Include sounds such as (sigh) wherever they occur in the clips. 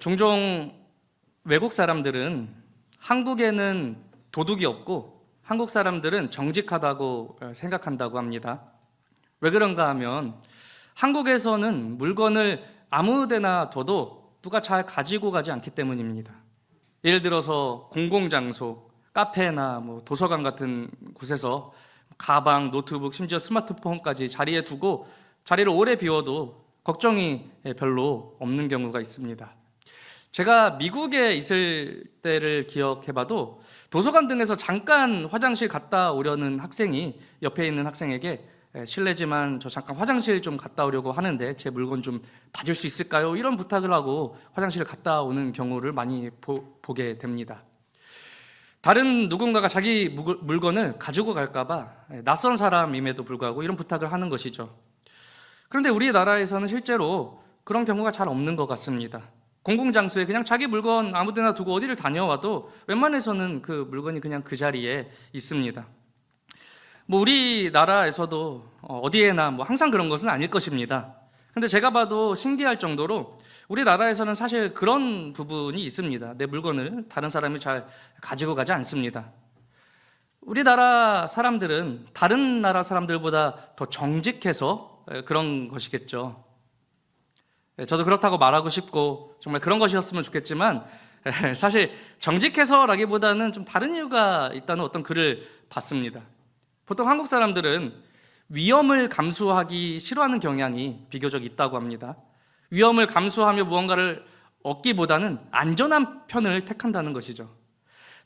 종종 외국 사람들은 한국에는 도둑이 없고 한국 사람들은 정직하다고 생각한다고 합니다. 왜 그런가 하면 한국에서는 물건을 아무 데나 둬도 누가 잘 가지고 가지 않기 때문입니다. 예를 들어서 공공장소, 카페나 뭐 도서관 같은 곳에서 가방, 노트북, 심지어 스마트폰까지 자리에 두고 자리를 오래 비워도 걱정이 별로 없는 경우가 있습니다. 제가 미국에 있을 때를 기억해봐도 도서관 등에서 잠깐 화장실 갔다 오려는 학생이 옆에 있는 학생에게 에, 실례지만 저 잠깐 화장실 좀 갔다 오려고 하는데 제 물건 좀 봐줄 수 있을까요? 이런 부탁을 하고 화장실을 갔다 오는 경우를 많이 보, 보게 됩니다. 다른 누군가가 자기 무- 물건을 가지고 갈까봐 에, 낯선 사람임에도 불구하고 이런 부탁을 하는 것이죠. 그런데 우리 나라에서는 실제로 그런 경우가 잘 없는 것 같습니다. 공공장소에 그냥 자기 물건 아무 데나 두고 어디를 다녀와도 웬만해서는 그 물건이 그냥 그 자리에 있습니다. 뭐 우리나라에서도 어, 어디에나 뭐 항상 그런 것은 아닐 것입니다. 근데 제가 봐도 신기할 정도로 우리나라에서는 사실 그런 부분이 있습니다. 내 물건을 다른 사람이 잘 가지고 가지 않습니다. 우리나라 사람들은 다른 나라 사람들보다 더 정직해서 에, 그런 것이겠죠. 에, 저도 그렇다고 말하고 싶고 정말 그런 것이었으면 좋겠지만 에, 사실 정직해서라기보다는 좀 다른 이유가 있다는 어떤 글을 봤습니다. 보통 한국 사람들은 위험을 감수하기 싫어하는 경향이 비교적 있다고 합니다. 위험을 감수하며 무언가를 얻기보다는 안전한 편을 택한다는 것이죠.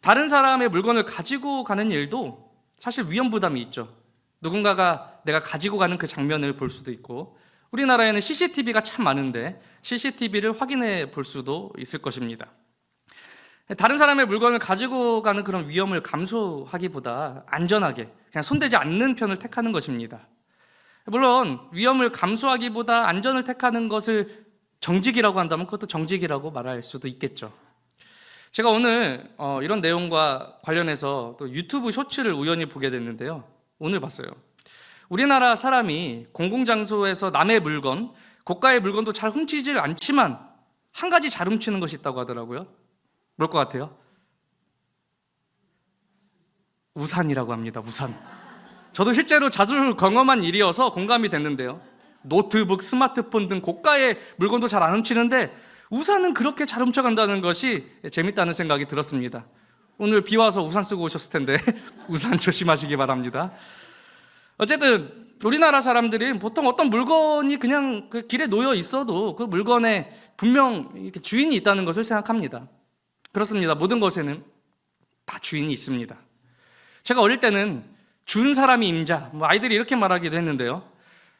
다른 사람의 물건을 가지고 가는 일도 사실 위험 부담이 있죠. 누군가가 내가 가지고 가는 그 장면을 볼 수도 있고 우리나라에는 CCTV가 참 많은데 CCTV를 확인해 볼 수도 있을 것입니다. 다른 사람의 물건을 가지고 가는 그런 위험을 감수하기보다 안전하게 그냥 손대지 않는 편을 택하는 것입니다. 물론 위험을 감수하기보다 안전을 택하는 것을 정직이라고 한다면 그것도 정직이라고 말할 수도 있겠죠. 제가 오늘 어, 이런 내용과 관련해서 또 유튜브 쇼츠를 우연히 보게 됐는데요. 오늘 봤어요. 우리나라 사람이 공공장소에서 남의 물건, 고가의 물건도 잘 훔치질 않지만 한 가지 잘 훔치는 것이 있다고 하더라고요. 뭘 것 같아요? 우산이라고 합니다. 우산. 저도 실제로 자주 경험한 일이어서 공감이 됐는데요. 노트북, 스마트폰 등 고가의 물건도 잘 안 훔치는데 우산은 그렇게 잘 훔쳐간다는 것이 재밌다는 생각이 들었습니다. 오늘 비 와서 우산 쓰고 오셨을 텐데 (laughs) 우산 조심하시기 바랍니다. 어쨌든 우리나라 사람들이 보통 어떤 물건이 그냥 그 길에 놓여 있어도 그 물건에 분명 주인이 있다는 것을 생각합니다. 그렇습니다. 모든 것에는 다 주인이 있습니다. 제가 어릴 때는 준 사람이 임자, 뭐 아이들이 이렇게 말하기도 했는데요.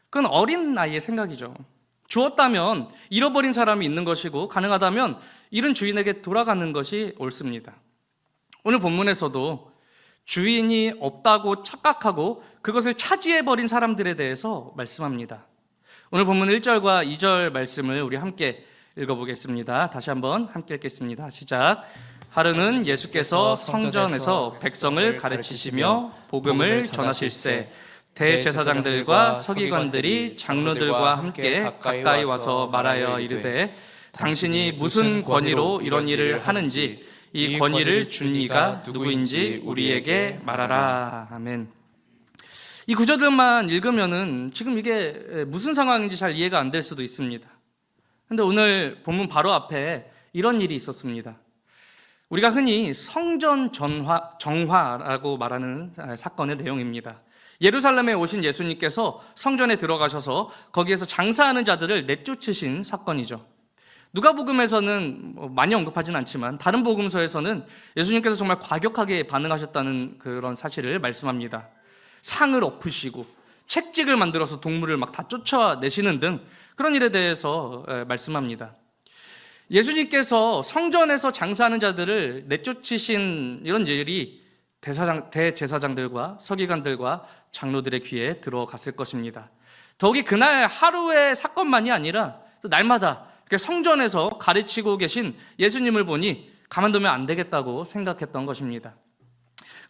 그건 어린 나이의 생각이죠. 주었다면 잃어버린 사람이 있는 것이고 가능하다면 잃은 주인에게 돌아가는 것이 옳습니다. 오늘 본문에서도 주인이 없다고 착각하고 그것을 차지해버린 사람들에 대해서 말씀합니다. 오늘 본문 1절과 2절 말씀을 우리 함께 읽어보겠습니다. 다시 한번 함께 읽겠습니다. 시작. 하루는 예수께서 성전에서 백성을 가르치시며 복음을 전하실세 대제사장들과 서기관들이 장로들과 함께 가까이 와서 말하여 이르되 당신이 무슨 권위로 이런 일을 하는지 이 권위를 준 이가 누구인지 우리에게 말하라. 아멘. 이 구절들만 읽으면은 지금 이게 무슨 상황인지 잘 이해가 안 될 수도 있습니다. 근데 오늘 본문 바로 앞에 이런 일이 있었습니다. 우리가 흔히 성전 전화, 정화라고 말하는 사건의 내용입니다. 예루살렘에 오신 예수님께서 성전에 들어가셔서 거기에서 장사하는 자들을 내쫓으신 사건이죠. 누가복음에서는 뭐 많이 언급하진 않지만 다른 복음서에서는 예수님께서 정말 과격하게 반응하셨다는 그런 사실을 말씀합니다. 상을 엎으시고 책찍을 만들어서 동물을 막 다 쫓아내시는 등 그런 일에 대해서 에, 말씀합니다. 예수님께서 성전에서 장사하는 자들을 내쫓으신 이런 일이 대사장, 대제사장들과 서기관들과 장로들의 귀에 들어갔을 것입니다. 더욱이 그날 하루의 사건만이 아니라 또 날마다 성전에서 가르치고 계신 예수님을 보니 가만두면 안 되겠다고 생각했던 것입니다.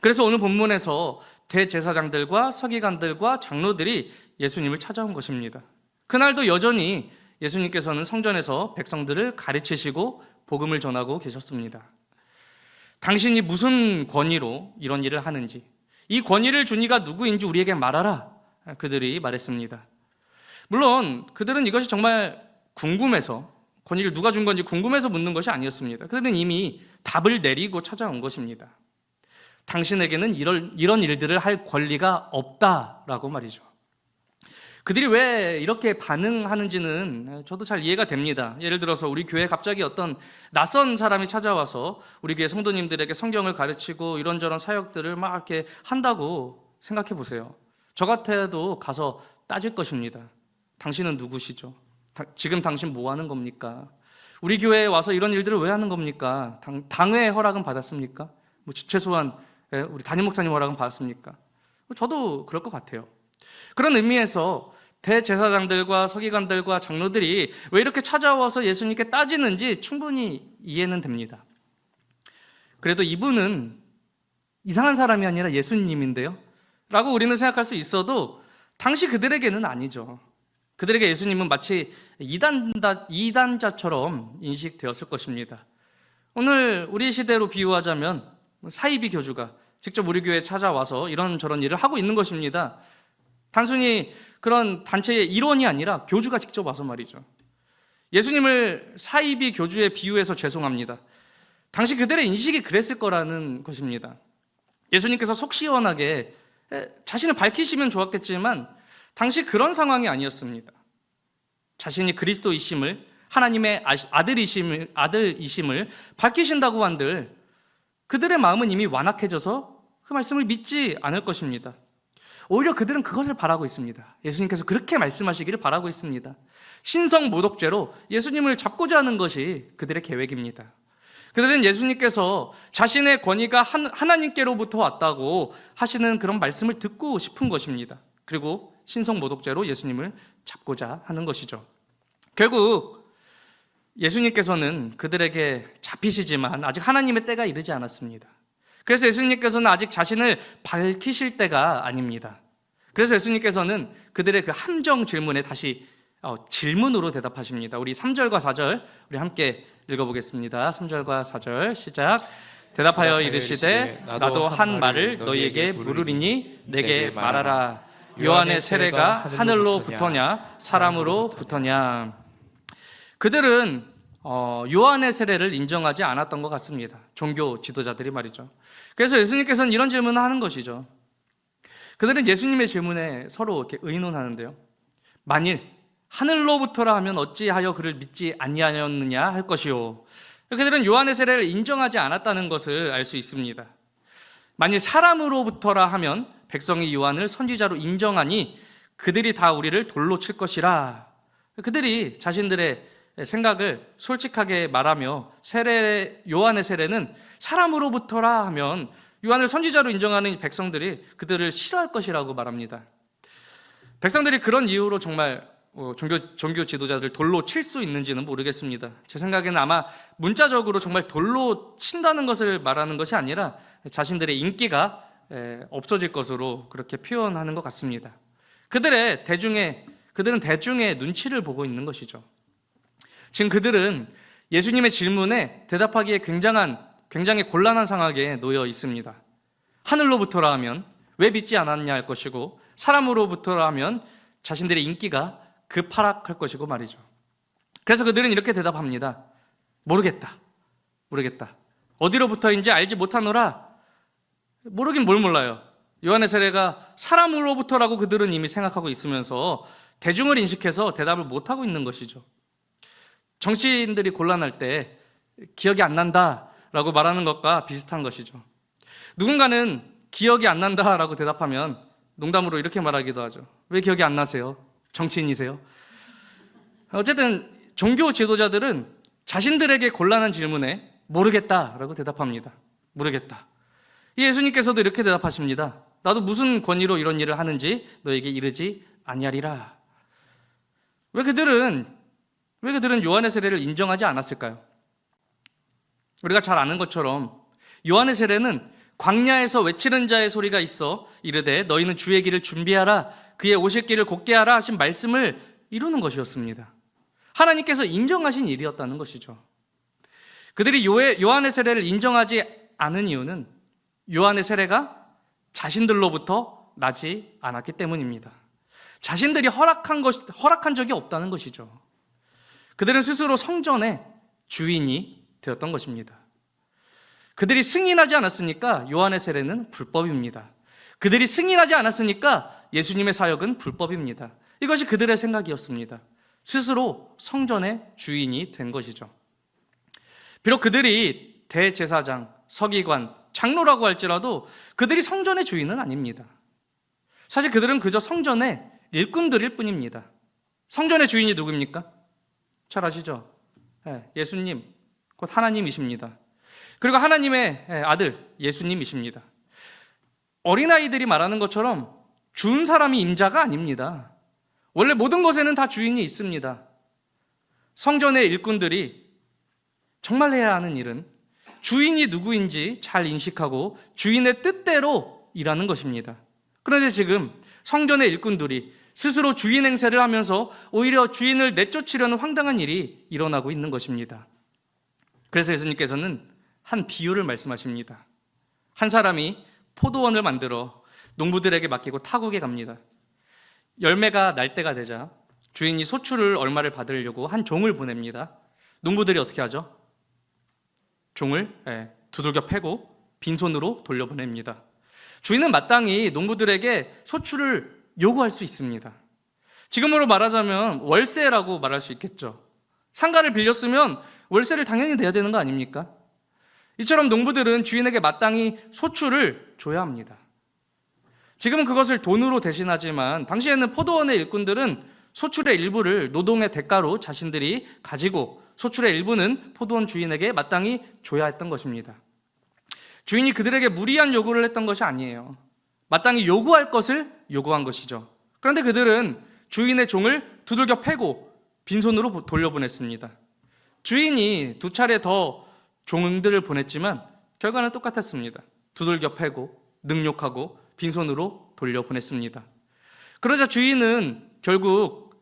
그래서 오늘 본문에서 대제사장들과 서기관들과 장로들이 예수님을 찾아온 것입니다. 그날도 여전히 예수님께서는 성전에서 백성들을 가르치시고 복음을 전하고 계셨습니다. 당신이 무슨 권위로 이런 일을 하는지, 이 권위를 준 이가 누구인지 우리에게 말하라. 그들이 말했습니다. 물론 그들은 이것이 정말 궁금해서 권위를 누가 준 건지 궁금해서 묻는 것이 아니었습니다. 그들은 이미 답을 내리고 찾아온 것입니다. 당신에게는 이런, 이런 일들을 할 권리가 없다라고 말이죠. 그들이 왜 이렇게 반응하는지는 저도 잘 이해가 됩니다. 예를 들어서 우리 교회에 갑자기 어떤 낯선 사람이 찾아와서 우리 교회 성도님들에게 성경을 가르치고 이런저런 사역들을 막 이렇게 한다고 생각해 보세요. 저 같아도 가서 따질 것입니다. 당신은 누구시죠? 다- 지금 당신 뭐 하는 겁니까? 우리 교회에 와서 이런 일들을 왜 하는 겁니까? 당, 당회 허락은 받았습니까? 뭐 최소한 예, 우리 담임 목사님 허락은 받았습니까? 저도 그럴 것 같아요. 그런 의미에서 대제사장들과 서기관들과 장로들이 왜 이렇게 찾아와서 예수님께 따지는지 충분히 이해는 됩니다. 그래도 이분은 이상한 사람이 아니라 예수님인데요. 라고 우리는 생각할 수 있어도 당시 그들에게는 아니죠. 그들에게 예수님은 마치 이단다, 이단자처럼 인식되었을 것입니다. 오늘 우리 시대로 비유하자면 사이비 교주가 직접 우리 교회에 찾아와서 이런저런 일을 하고 있는 것입니다. 단순히 그런 단체의 일원이 아니라 교주가 직접 와서 말이죠. 예수님을 사이비 교주에 비유해서 죄송합니다. 당시 그들의 인식이 그랬을 거라는 것입니다. 예수님께서 속 시원하게 에, 자신을 밝히시면 좋았겠지만 당시 그런 상황이 아니었습니다. 자신이 그리스도이심을 하나님의 아들이심을 아들이심을 밝히신다고 한들 그들의 마음은 이미 완악해져서 그 말씀을 믿지 않을 것입니다. 오히려 그들은 그것을 바라고 있습니다. 예수님께서 그렇게 말씀하시기를 바라고 있습니다. 신성 모독죄로 예수님을 잡고자 하는 것이 그들의 계획입니다. 그들은 예수님께서 자신의 권위가 한- 하나님께로부터 왔다고 하시는 그런 말씀을 듣고 싶은 것입니다. 그리고 신성 모독죄로 예수님을 잡고자 하는 것이죠. 결국 예수님께서는 그들에게 잡히시지만 아직 하나님의 때가 이르지 않았습니다. 그래서 예수님께서는 아직 자신을 밝히실 때가 아닙니다. 그래서 예수님께서는 그들의 그 함정 질문에 다시 어, 질문으로 대답하십니다. 우리 3절과 4절 우리 함께 읽어보겠습니다. 3절과 4절 시작. 대답하여 이르시되 나도 한 말을 너희에게 물으리니 내게 말하라. 요한의 세례가 하늘로부터냐 사람으로부터냐. 그들은 어, 요한의 세례를 인정하지 않았던 것 같습니다. 종교 지도자들이 말이죠. 그래서 예수님께서는 이런 질문을 하는 것이죠. 그들은 예수님의 질문에 서로 이렇게 의논하는데요. 만일 하늘로부터라 하면 어찌하여 그를 믿지 아니하였느냐 할 것이요. 그들은 요한의 세례를 인정하지 않았다는 것을 알 수 있습니다. 만일 사람으로부터라 하면 백성이 요한을 선지자로 인정하니 그들이 다 우리를 돌로 칠 것이라. 그들이 자신들의 생각을 솔직하게 말하며 세례 요한의 세례는 사람으로부터라 하면 요한을 선지자로 인정하는 백성들이 그들을 싫어할 것이라고 말합니다. 백성들이 그런 이유로 정말 어, 종교 종교 지도자들 돌로 칠 수 있는지는 모르겠습니다. 제 생각에는 아마 문자적으로 정말 돌로 친다는 것을 말하는 것이 아니라 자신들의 인기가 에, 없어질 것으로 그렇게 표현하는 것 같습니다. 그들의 대중의 그들은 대중의 눈치를 보고 있는 것이죠. 지금 그들은 예수님의 질문에 대답하기에 굉장한 굉장히 곤란한 상황에 놓여 있습니다. 하늘로부터라 하면 왜 믿지 않았냐 할 것이고 사람으로부터라 하면 자신들의 인기가 급하락할 것이고 말이죠. 그래서 그들은 이렇게 대답합니다. 모르겠다. 모르겠다. 어디로부터인지 알지 못하노라. 모르긴 뭘 몰라요. 요한의 세례가 사람으로부터라고 그들은 이미 생각하고 있으면서 대중을 인식해서 대답을 못하고 있는 것이죠. 정치인들이 곤란할 때 기억이 안 난다라고 말하는 것과 비슷한 것이죠. 누군가는 기억이 안 난다라고 대답하면 농담으로 이렇게 말하기도 하죠. 왜 기억이 안 나세요? 정치인이세요? 어쨌든 종교 지도자들은 자신들에게 곤란한 질문에 모르겠다라고 대답합니다. 모르겠다. 예수님께서도 이렇게 대답하십니다. 나도 무슨 권위로 이런 일을 하는지 너에게 이르지 아니하리라. 왜 그들은 왜 그들은 요한의 세례를 인정하지 않았을까요? 우리가 잘 아는 것처럼 요한의 세례는 광야에서 외치는 자의 소리가 있어 이르되 너희는 주의 길을 준비하라 그의 오실 길을 곧게 하라 하신 말씀을 이루는 것이었습니다. 하나님께서 인정하신 일이었다는 것이죠. 그들이 요한의 세례를 인정하지 않은 이유는 요한의 세례가 자신들로부터 나지 않았기 때문입니다. 자신들이 허락한 것 허락한 적이 없다는 것이죠. 그들은 스스로 성전의 주인이 되었던 것입니다. 그들이 승인하지 않았으니까 요한의 세례는 불법입니다. 그들이 승인하지 않았으니까 예수님의 사역은 불법입니다. 이것이 그들의 생각이었습니다. 스스로 성전의 주인이 된 것이죠. 비록 그들이 대제사장, 서기관, 장로라고 할지라도 그들이 성전의 주인은 아닙니다. 사실 그들은 그저 성전의 일꾼들일 뿐입니다. 성전의 주인이 누굽니까? 잘 아시죠? 예, 예수님, 곧 하나님이십니다. 그리고 하나님의 예, 아들 예수님이십니다. 어린아이들이 말하는 것처럼 준 사람이 임자가 아닙니다. 원래 모든 것에는 다 주인이 있습니다. 성전의 일꾼들이 정말 해야 하는 일은 주인이 누구인지 잘 인식하고 주인의 뜻대로 일하는 것입니다. 그런데 지금 성전의 일꾼들이 스스로 주인 행세를 하면서 오히려 주인을 내쫓으려는 황당한 일이 일어나고 있는 것입니다. 그래서 예수님께서는 한 비유를 말씀하십니다. 한 사람이 포도원을 만들어 농부들에게 맡기고 타국에 갑니다. 열매가 날 때가 되자 주인이 소출을 얼마를 받으려고 한 종을 보냅니다. 농부들이 어떻게 하죠? 종을 예, 두들겨 패고 빈손으로 돌려보냅니다. 주인은 마땅히 농부들에게 소출을 요구할 수 있습니다. 지금으로 말하자면 월세라고 말할 수 있겠죠. 상가를 빌렸으면 월세를 당연히 내야 되는 거 아닙니까? 이처럼 농부들은 주인에게 마땅히 소출을 줘야 합니다. 지금은 그것을 돈으로 대신하지만 당시에는 포도원의 일꾼들은 소출의 일부를 노동의 대가로 자신들이 가지고 소출의 일부는 포도원 주인에게 마땅히 줘야 했던 것입니다. 주인이 그들에게 무리한 요구를 했던 것이 아니에요. 마땅히 요구할 것을 요구한 것이죠. 그런데 그들은 주인의 종을 두들겨 패고 빈손으로 돌려보냈습니다. 주인이 두 차례 더 종들을 보냈지만 결과는 똑같았습니다. 두들겨 패고 능욕하고 빈손으로 돌려보냈습니다. 그러자 주인은 결국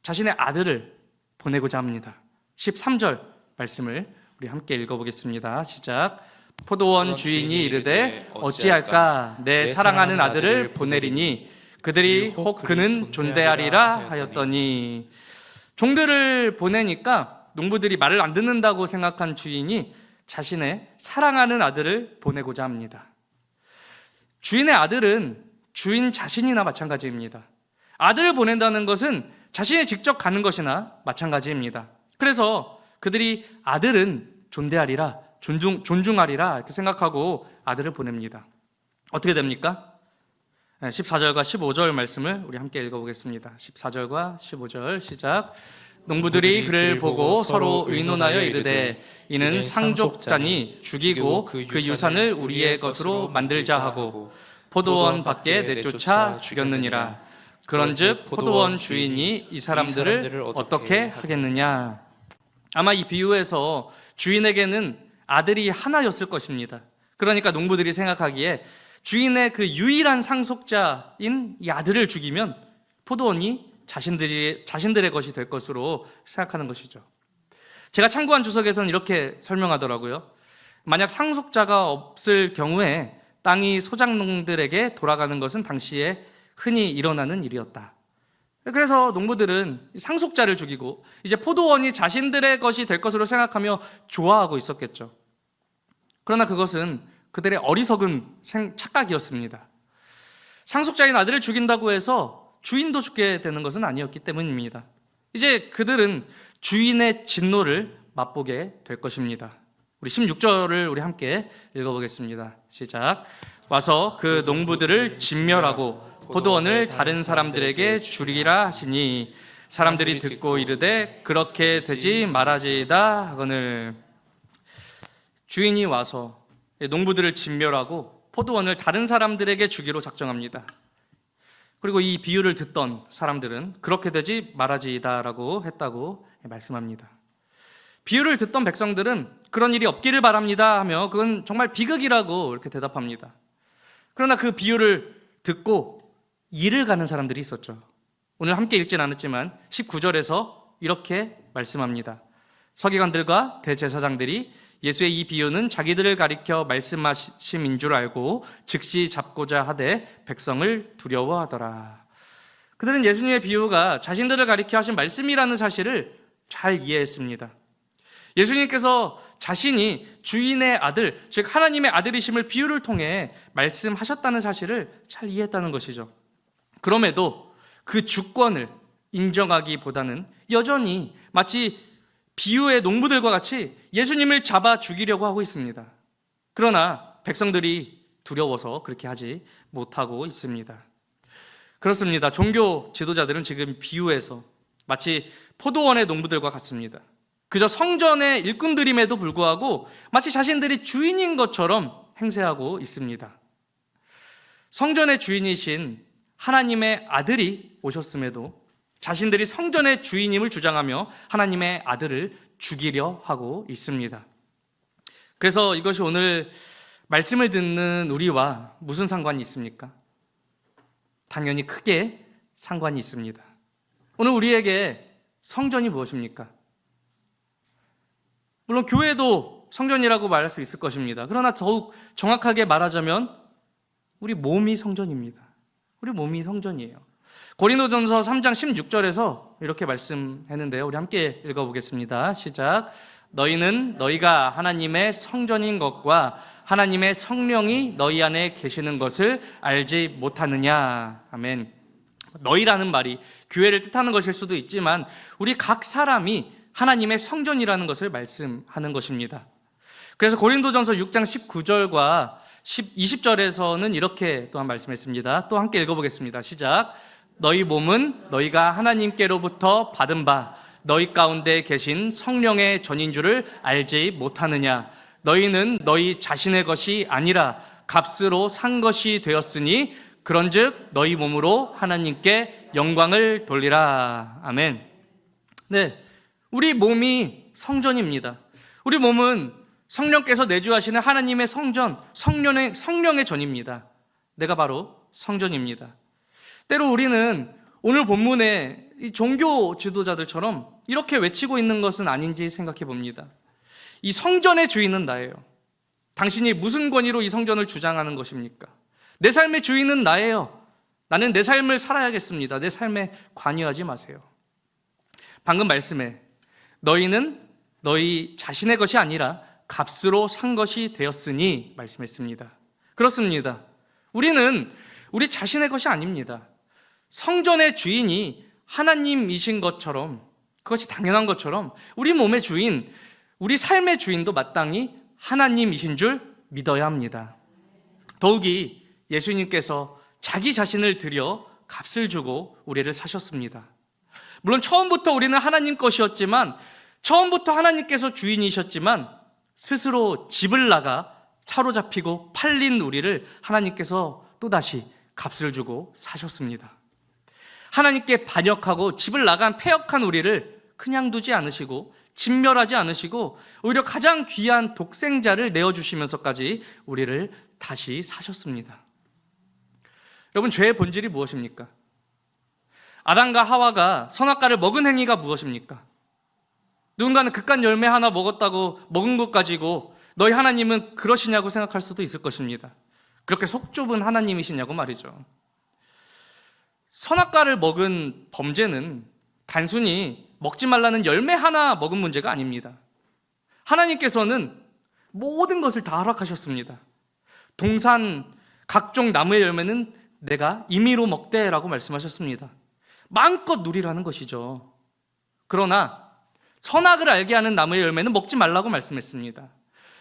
자신의 아들을 보내고자 합니다. 13절 말씀을 우리 함께 읽어보겠습니다. 시작. 포도원 주인이 이르되 어찌할까 내 사랑하는 아들을 보내리니 그들이 혹 그는 존대하리라 하였더니 종들을 보내니까 농부들이 말을 안 듣는다고 생각한 주인이 자신의 사랑하는 아들을 보내고자 합니다. 주인의 아들은 주인 자신이나 마찬가지입니다. 아들을 보낸다는 것은 자신이 직접 가는 것이나 마찬가지입니다. 그래서 그들이 아들은 존대하리라, 존중, 존중하리라 이렇게 생각하고 아들을 보냅니다. 어떻게 됩니까? 14절과 15절 말씀을 우리 함께 읽어보겠습니다. 14절과 15절 시작. 농부들이 그를 보고 서로 의논하여 이르되 이는 상족자니 죽이고 그 유산을 우리의 것으로 만들자 하고 포도원 밖에 내쫓아 죽였느니라. 그런즉 포도원 주인이 이 사람들을 어떻게 하겠느냐? 아마 이 비유에서 주인에게는 아들이 하나였을 것입니다. 그러니까 농부들이 생각하기에 주인의 그 유일한 상속자인 이 아들을 죽이면 포도원이 자신들이 자신들의 것이 될 것으로 생각하는 것이죠. 제가 참고한 주석에서는 이렇게 설명하더라고요. 만약 상속자가 없을 경우에 땅이 소작농들에게 돌아가는 것은 당시에 흔히 일어나는 일이었다. 그래서 농부들은 상속자를 죽이고 이제 포도원이 자신들의 것이 될 것으로 생각하며 좋아하고 있었겠죠. 그러나 그것은 그들의 어리석은 착각이었습니다. 상속자인 아들을 죽인다고 해서 주인도 죽게 되는 것은 아니었기 때문입니다. 이제 그들은 주인의 진노를 맛보게 될 것입니다. 우리 16절을 우리 함께 읽어보겠습니다. 시작. 와서 그 농부들을 진멸하고 포도원을 다른 사람들에게 주리라 하시니 사람들이 듣고 이르되 그렇게 되지 말아지이다 하거늘 주인이 와서 농부들을 진멸하고 포도원을 다른 사람들에게 주기로 작정합니다. 그리고 이 비유를 듣던 사람들은 그렇게 되지 말아지이다라고 했다고 말씀합니다. 비유를 듣던 백성들은 그런 일이 없기를 바랍니다 하며 그건 정말 비극이라고 이렇게 대답합니다. 그러나 그 비유를 듣고 일을 가는 사람들이 있었죠. 오늘 함께 읽진 않았지만 19절에서 이렇게 말씀합니다. 서기관들과 대제사장들이 예수의 이 비유는 자기들을 가리켜 말씀하심인 줄 알고 즉시 잡고자 하되 백성을 두려워하더라. 그들은 예수님의 비유가 자신들을 가리켜 하신 말씀이라는 사실을 잘 이해했습니다. 예수님께서 자신이 주인의 아들, 즉 하나님의 아들이심을 비유를 통해 말씀하셨다는 사실을 잘 이해했다는 것이죠. 그럼에도 그 주권을 인정하기보다는 여전히 마치 비유의 농부들과 같이 예수님을 잡아 죽이려고 하고 있습니다. 그러나 백성들이 두려워서 그렇게 하지 못하고 있습니다. 그렇습니다. 종교 지도자들은 지금 비유에서 마치 포도원의 농부들과 같습니다. 그저 성전의 일꾼들임에도 불구하고 마치 자신들이 주인인 것처럼 행세하고 있습니다. 성전의 주인이신 하나님의 아들이 오셨음에도 자신들이 성전의 주인임을 주장하며 하나님의 아들을 죽이려 하고 있습니다. 그래서 이것이 오늘 말씀을 듣는 우리와 무슨 상관이 있습니까? 당연히 크게 상관이 있습니다. 오늘 우리에게 성전이 무엇입니까? 물론 교회도 성전이라고 말할 수 있을 것입니다. 그러나 더욱 정확하게 말하자면 우리 몸이 성전입니다. 우리 몸이 성전이에요. 고린도전서 3장 16절에서 이렇게 말씀했는데요. 우리 함께 읽어보겠습니다. 시작. 너희는 너희가 하나님의 성전인 것과 하나님의 성령이 너희 안에 계시는 것을 알지 못하느냐. 아멘. 너희라는 말이 교회를 뜻하는 것일 수도 있지만 우리 각 사람이 하나님의 성전이라는 것을 말씀하는 것입니다. 그래서 고린도전서 6장 19절과 20절에서는 이렇게 또한 말씀했습니다. 또 함께 읽어보겠습니다. 시작. 너희 몸은 너희가 하나님께로부터 받은 바 너희 가운데 계신 성령의 전인 줄을 알지 못하느냐. 너희는 너희 자신의 것이 아니라 값으로 산 것이 되었으니 그런즉 너희 몸으로 하나님께 영광을 돌리라. 아멘. 네. 우리 몸이 성전입니다. 우리 몸은 성령께서 내주하시는 하나님의 성전, 성령의, 성령의 전입니다. 내가 바로 성전입니다. 때로 우리는 오늘 본문의 이 종교 지도자들처럼 이렇게 외치고 있는 것은 아닌지 생각해 봅니다. 이 성전의 주인은 나예요. 당신이 무슨 권위로 이 성전을 주장하는 것입니까? 내 삶의 주인은 나예요. 나는 내 삶을 살아야겠습니다. 내 삶에 관여하지 마세요. 방금 말씀에 너희는 너희 자신의 것이 아니라 값으로 산 것이 되었으니 말씀했습니다. 그렇습니다. 우리는 우리 자신의 것이 아닙니다. 성전의 주인이 하나님이신 것처럼 그것이 당연한 것처럼 우리 몸의 주인, 우리 삶의 주인도 마땅히 하나님이신 줄 믿어야 합니다. 더욱이 예수님께서 자기 자신을 들여 값을 주고 우리를 사셨습니다. 물론 처음부터 우리는 하나님 것이었지만 처음부터 하나님께서 주인이셨지만 스스로 집을 나가 차로 잡히고 팔린 우리를 하나님께서 또다시 값을 주고 사셨습니다. 하나님께 반역하고 집을 나간 폐역한 우리를 그냥 두지 않으시고 진멸하지 않으시고 오히려 가장 귀한 독생자를 내어주시면서까지 우리를 다시 사셨습니다. 여러분, 죄의 본질이 무엇입니까? 아담과 하와가 선악과를 먹은 행위가 무엇입니까? 누군가는 극한 열매 하나 먹었다고 먹은 것 가지고 너희 하나님은 그러시냐고 생각할 수도 있을 것입니다. 그렇게 속 좁은 하나님이시냐고 말이죠. 선악과를 먹은 범죄는 단순히 먹지 말라는 열매 하나 먹은 문제가 아닙니다. 하나님께서는 모든 것을 다 허락하셨습니다. 동산 각종 나무의 열매는 내가 임의로 먹되라고 말씀하셨습니다. 마음껏 누리라는 것이죠. 그러나 선악을 알게 하는 나무의 열매는 먹지 말라고 말씀했습니다.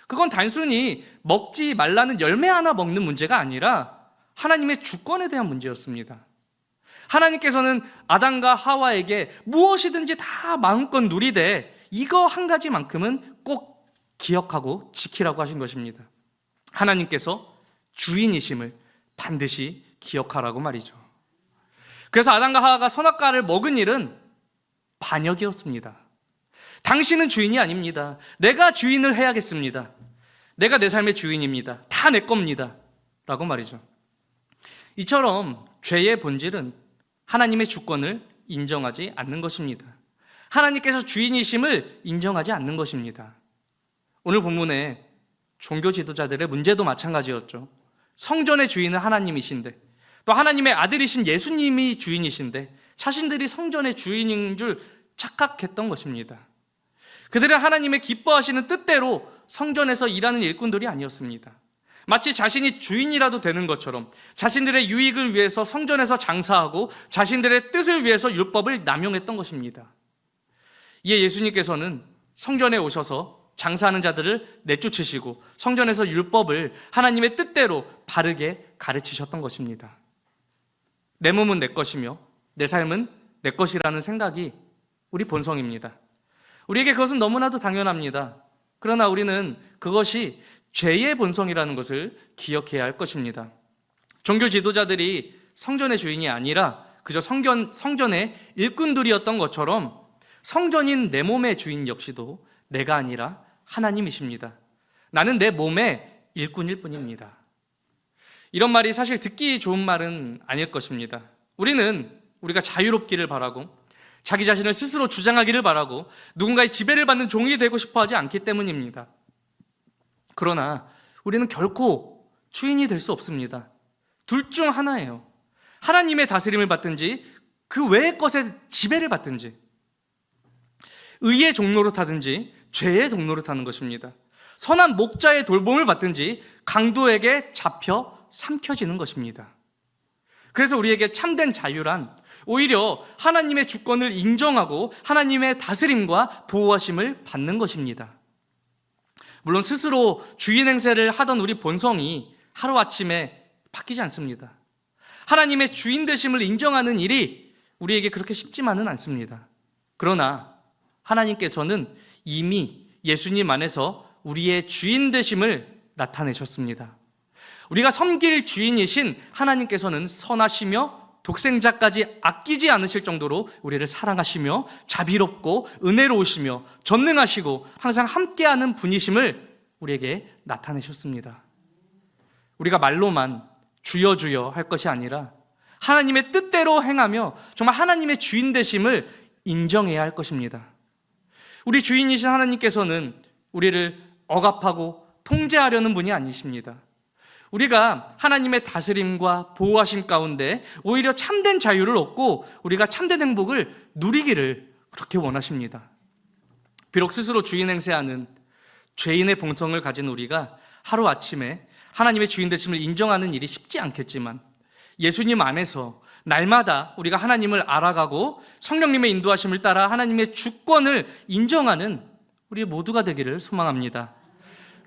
그건 단순히 먹지 말라는 열매 하나 먹는 문제가 아니라 하나님의 주권에 대한 문제였습니다. 하나님께서는 아담과 하와에게 무엇이든지 다 마음껏 누리되 이거 한 가지만큼은 꼭 기억하고 지키라고 하신 것입니다. 하나님께서 주인이심을 반드시 기억하라고 말이죠. 그래서 아담과 하와가 선악과를 먹은 일은 반역이었습니다. 당신은 주인이 아닙니다. 내가 주인을 해야겠습니다. 내가 내 삶의 주인입니다. 다 내 겁니다. 라고 말이죠. 이처럼 죄의 본질은 하나님의 주권을 인정하지 않는 것입니다. 하나님께서 주인이심을 인정하지 않는 것입니다. 오늘 본문에 종교 지도자들의 문제도 마찬가지였죠. 성전의 주인은 하나님이신데 또 하나님의 아들이신 예수님이 주인이신데 자신들이 성전의 주인인 줄 착각했던 것입니다. 그들은 하나님의 기뻐하시는 뜻대로 성전에서 일하는 일꾼들이 아니었습니다. 마치 자신이 주인이라도 되는 것처럼 자신들의 유익을 위해서 성전에서 장사하고 자신들의 뜻을 위해서 율법을 남용했던 것입니다. 이에 예수님께서는 성전에 오셔서 장사하는 자들을 내쫓으시고 성전에서 율법을 하나님의 뜻대로 바르게 가르치셨던 것입니다. 내 몸은 내 것이며 내 삶은 내 것이라는 생각이 우리 본성입니다. 우리에게 그것은 너무나도 당연합니다. 그러나 우리는 그것이 죄의 본성이라는 것을 기억해야 할 것입니다. 종교 지도자들이 성전의 주인이 아니라 그저 성전, 성전의 일꾼들이었던 것처럼 성전인 내 몸의 주인 역시도 내가 아니라 하나님이십니다. 나는 내 몸의 일꾼일 뿐입니다. 이런 말이 사실 듣기 좋은 말은 아닐 것입니다. 우리는 우리가 자유롭기를 바라고 자기 자신을 스스로 주장하기를 바라고 누군가의 지배를 받는 종이 되고 싶어 하지 않기 때문입니다. 그러나 우리는 결코 주인이 될 수 없습니다. 둘 중 하나예요. 하나님의 다스림을 받든지 그 외의 것에 지배를 받든지 의의 종로로 타든지 죄의 종로로 타는 것입니다. 선한 목자의 돌봄을 받든지 강도에게 잡혀 삼켜지는 것입니다. 그래서 우리에게 참된 자유란 오히려 하나님의 주권을 인정하고 하나님의 다스림과 보호하심을 받는 것입니다. 물론 스스로 주인 행세를 하던 우리 본성이 하루아침에 바뀌지 않습니다. 하나님의 주인 되심을 인정하는 일이 우리에게 그렇게 쉽지만은 않습니다. 그러나 하나님께서는 이미 예수님 안에서 우리의 주인 되심을 나타내셨습니다. 우리가 섬길 주인이신 하나님께서는 선하시며 독생자까지 아끼지 않으실 정도로 우리를 사랑하시며 자비롭고 은혜로우시며 전능하시고 항상 함께하는 분이심을 우리에게 나타내셨습니다. 우리가 말로만 주여 주여 할 것이 아니라 하나님의 뜻대로 행하며 정말 하나님의 주인 되심을 인정해야 할 것입니다. 우리 주인이신 하나님께서는 우리를 억압하고 통제하려는 분이 아니십니다. 우리가 하나님의 다스림과 보호하심 가운데 오히려 참된 자유를 얻고 우리가 참된 행복을 누리기를 그렇게 원하십니다. 비록 스스로 주인 행세하는 죄인의 본성을 가진 우리가 하루아침에 하나님의 주인 되심을 인정하는 일이 쉽지 않겠지만 예수님 안에서 날마다 우리가 하나님을 알아가고 성령님의 인도하심을 따라 하나님의 주권을 인정하는 우리 모두가 되기를 소망합니다.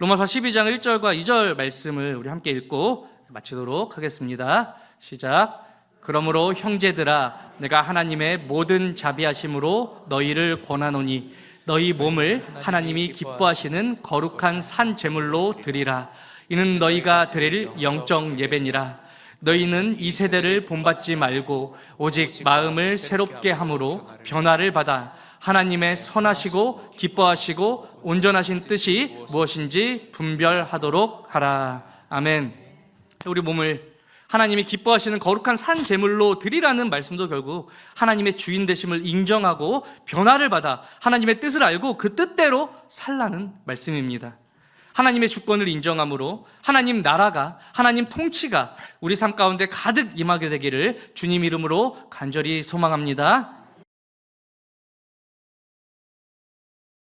로마서 12장 1절과 2절 말씀을 우리 함께 읽고 마치도록 하겠습니다. 시작. 그러므로 형제들아 내가 하나님의 모든 자비하심으로 너희를 권하노니 너희 몸을 하나님이 기뻐하시는 거룩한 산 제물로 드리라 이는 너희가 드릴 영적 예배니라 너희는 이 세대를 본받지 말고 오직 마음을 새롭게 함으로 변화를 받아 하나님의 선하시고 기뻐하시고 온전하신 뜻이 무엇인지 분별하도록 하라. 아멘. 우리 몸을 하나님이 기뻐하시는 거룩한 산 제물로 드리라는 말씀도 결국 하나님의 주인 되심을 인정하고 변화를 받아 하나님의 뜻을 알고 그 뜻대로 살라는 말씀입니다. 하나님의 주권을 인정함으로 하나님 나라가 하나님 통치가 우리 삶 가운데 가득 임하게 되기를 주님 이름으로 간절히 소망합니다.